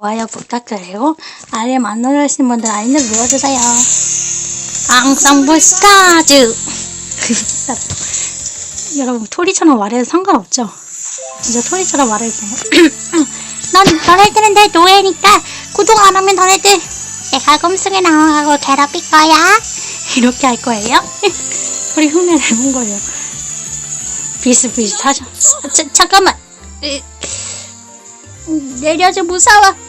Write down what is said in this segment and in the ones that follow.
좋아요 부탁드리고 알림 안 누르신 분들 알림 눌러주세요. 앙상블 스타즈 여러분 토리처럼 말해도 상관없죠? 진짜 토리처럼 말해주세요. 넌 너네들은 내 노예니까 구독 안 하면 너네들 내가 꿈속에 나와가고 괴롭힐 거야. 이렇게 할 거예요? 우리 흉내 내본 거예요. 비슷비슷하죠? 자, 잠깐만. 으, 내려줘 무서워.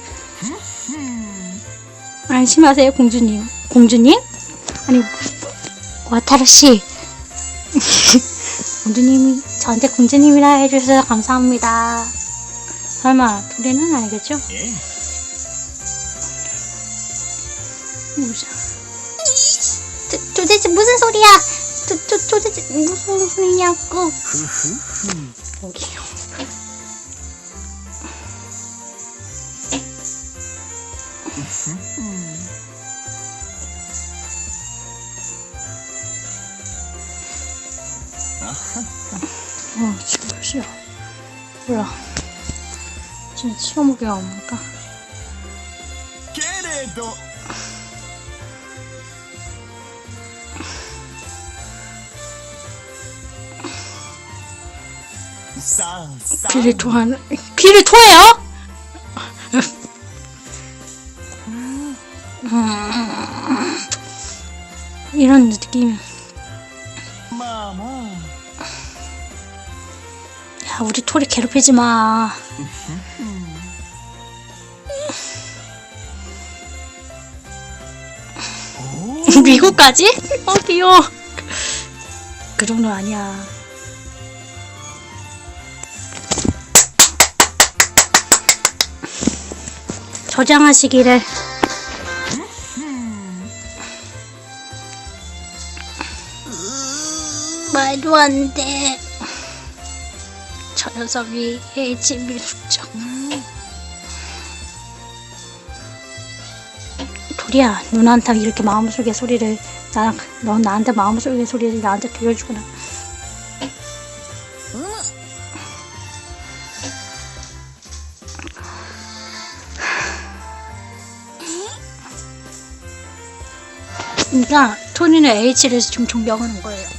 안심하세요 공주님. 공주님? 아니 와타루 씨. 공주님이 저한테 공주님이라 해주셔서 감사합니다. 설마 둘이는 아니겠죠? 예. 도, 도대체 무슨 소리야? 도, 도, 도대체 무슨 소리냐고? 여기요. 어, 지금 몇 시야? 뭐야. 지금 시간 먹이가 뭡니까? 게레도. 귀를 토하는, 귀를 토해요? 토리 괴롭히지 마. 미국까지? 어, 귀여워. 그 정도 아니야. 저장하시기를. 말도 안 돼. 저 녀석이 HB 숙적. 도리야, 누나한테 이렇게 마음속의 소리를 나랑 넌 나한테 마음속의 소리를 나한테 들려주구나. 그러니까 토니는 H를 좀 존경하는 거예요.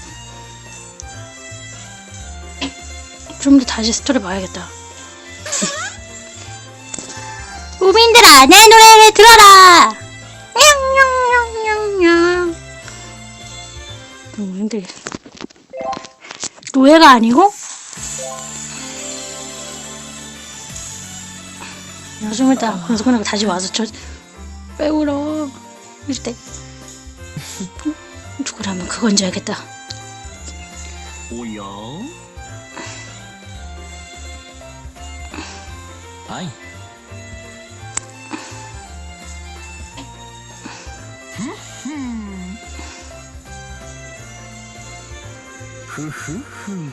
좀 더 다시 스토리 봐야겠다. 우민들아, 내 노래를 들어라! 냥냥냥냥냥. 우민들. 노예가 아니고? 요즘 일단 그래서 그냥 다시 와서 저, 왜 울어? 이럴 때. 누구라면 그건 줄 알겠다. おや 아이. 후후후.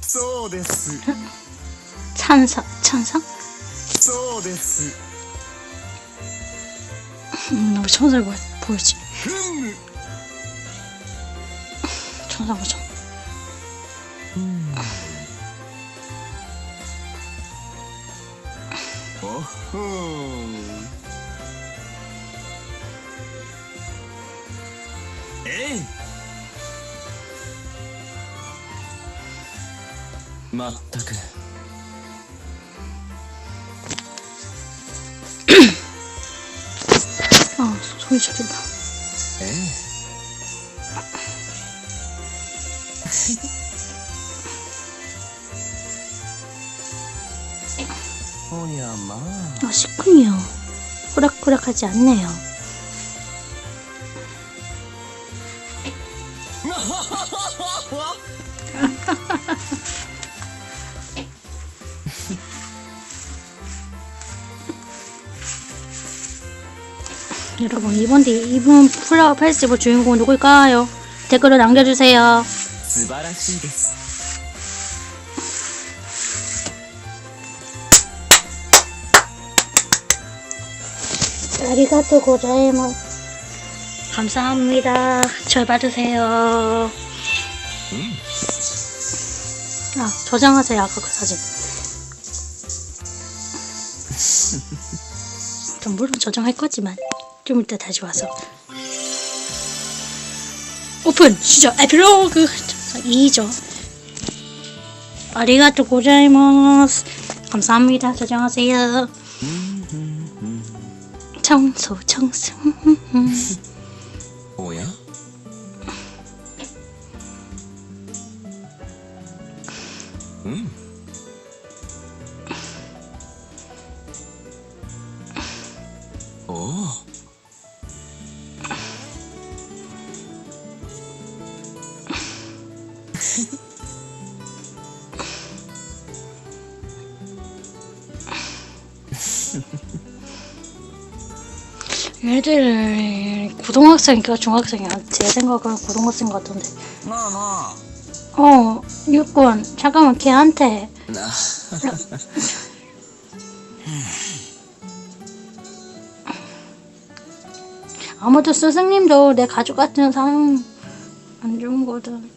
소데스. 찬성, 찬성? 소데스. 너무 천사 보였지. 천사 보죠. 음. 오호. 에이. 마 그. 아, 소리 지른다. 에이. 아, 시큰이요. 호락호락하지 않네요. 여러분 이번 디 이번 플라워 페스티벌 주인공은 누굴까요? 댓글로 남겨주세요. 아리가또 고자이모 감사합니다. 절 받으세요. 아, 저장하세요, 아까 그 사진. 전 물론 저장할 거지만, 좀 이따 다시 와서. 오픈! 시작! 에필로그! 2죠. 아리가또 고자이마스. 감사합니다. 저장하세요. 청소 청소 뭐야? 음. 오. 애들 고등학생인가 중학생이야. 제 생각은 고등학생 같은데. 나, 나. 어 육군 잠깐만 걔한테. 나. 아무튼 스승님도 내 가족 같은 사람 안 좋은 거든.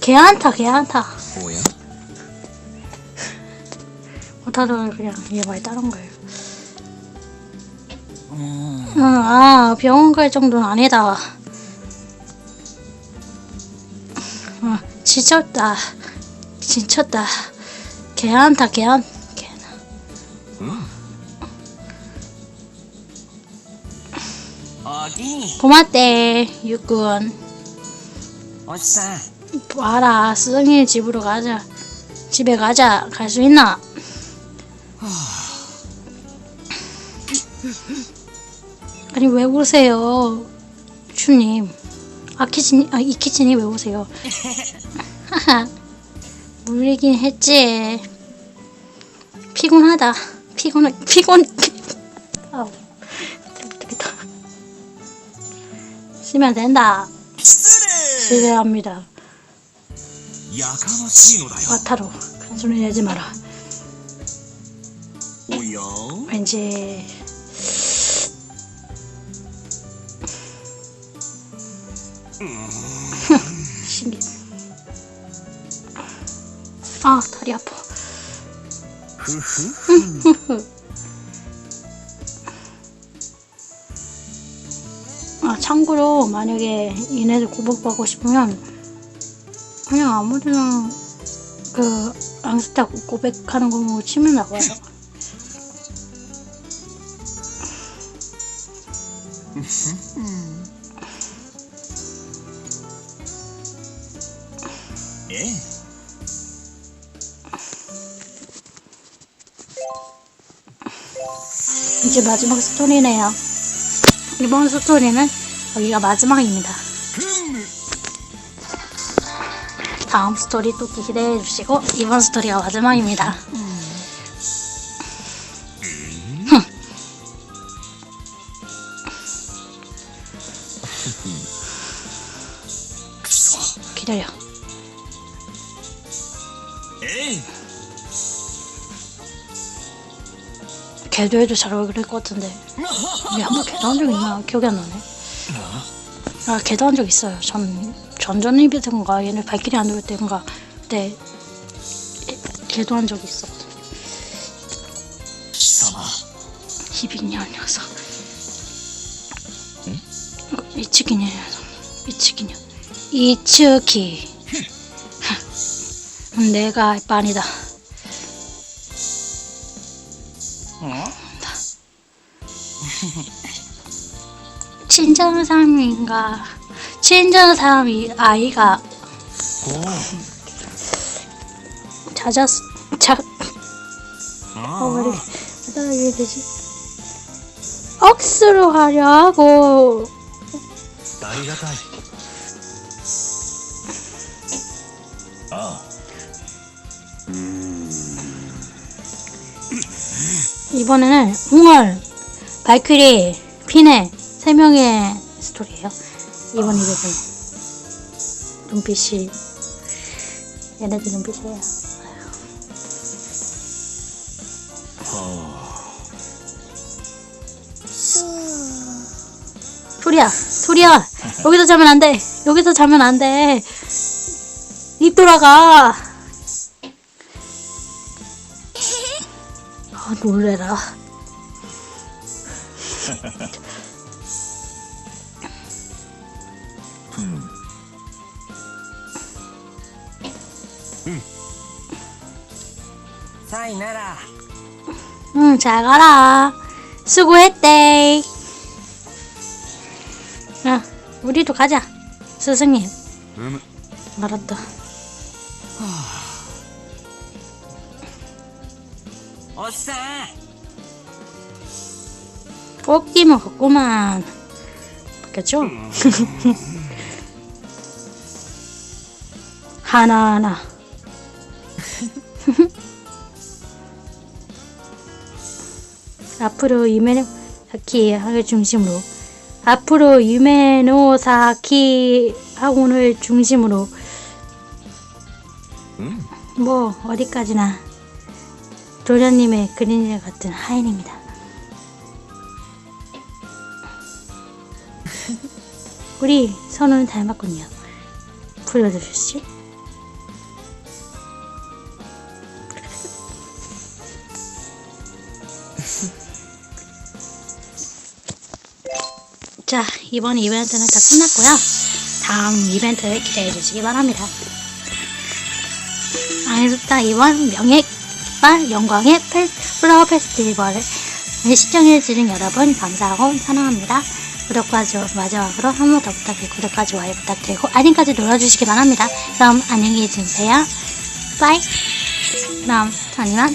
걔한테 걔한테. 뭐야? 뭐 못하더라 그냥 얘 말 따른 거예요. 음. 아, 병원 갈 정도는 아니다. 아, 지쳤다. 지쳤다. 개안타, 개안. 개안. 음. 어디? 고맙대, 육군. 어디서? 봐라, 수정이 집으로 가자. 집에 가자. 갈 수 있나? 아니 왜 오세요, 주님? 아키치니 아, 아 이키치니 왜 오세요? 물리긴 했지. 피곤하다. 피곤해 피곤. 아우 되겠다. 쉬면 된다. 기대합니다. 와타로 큰 소리 내지 마라. 왠지 신기. 아 다리 아파. 아 참고로 만약에 얘네들 고백받고 싶으면 그냥 아무데나 그 앙스타 고백하는 거 치면 나와요. 예. 이제 마지막 스토리네요. 이번 스토리는 여기가 마지막입니다. 다음 스토리 또 기대해 주시고 이번 스토리가 마지막입니다. 음. 기다려. 걔도 해도 잘 어울릴 것 같은데. 우리 한번 걔도 한적 있나? 기억이 안 나네. 아 걔도 한적 있어요. 전 전전입이 든가? 얘네 발길이 안 오를 때인가? 그때 걔도 한 적이 있어. 12년 녀석. 응? 이치기 녀석 이치기 녀석 이츠키 내가 빤이다. 어? 친정 사람인가? 친정 사람이 아이가 찾았 찾. 아. 어 말이 어떻게 해야 되지? 억수로 하려 하고. 나이가 다. 아. 이번에는 웅얼, 발퀴리, 피네 세 명의 스토리예요. 이번 이벤트는 눈빛이 얘네들 눈빛이에요. 토리야, 토리야, 여기서 자면 안 돼. 여기서 자면 안 돼. 입 돌아가. 아 놀래라. 음. 사이나라. 응 잘 가라. 수고했대. 아 우리도 가자. 스승님. 음. 알았다. 아. 어싸! 꽃기 먹었구만. 바뀌었죠? 음. 하나하나. 앞으로 유메노 사키 학을 중심으로 앞으로 유메노 사키 학원을 중심으로 음. 뭐 어디까지나 도련님의 그림자 같은 하인입니다. 우리 선우는 닮았군요. 불러주시지? 자, 이번 이벤트는 다 끝났고요. 다음 이벤트를 기대해 주시기 바랍니다. 아니다 이번 명예 발 영광의 페, 플라워 페스티벌을 시청해주는 여러분 감사하고 사랑합니다. 구독과 좋아요 마지막으로 한 번 더 부탁드리고 구독과 좋아요 부탁드리고 알림까지 눌러주시기 바랍니다. 그럼 안녕히 계세요. 빠이. 그럼 저는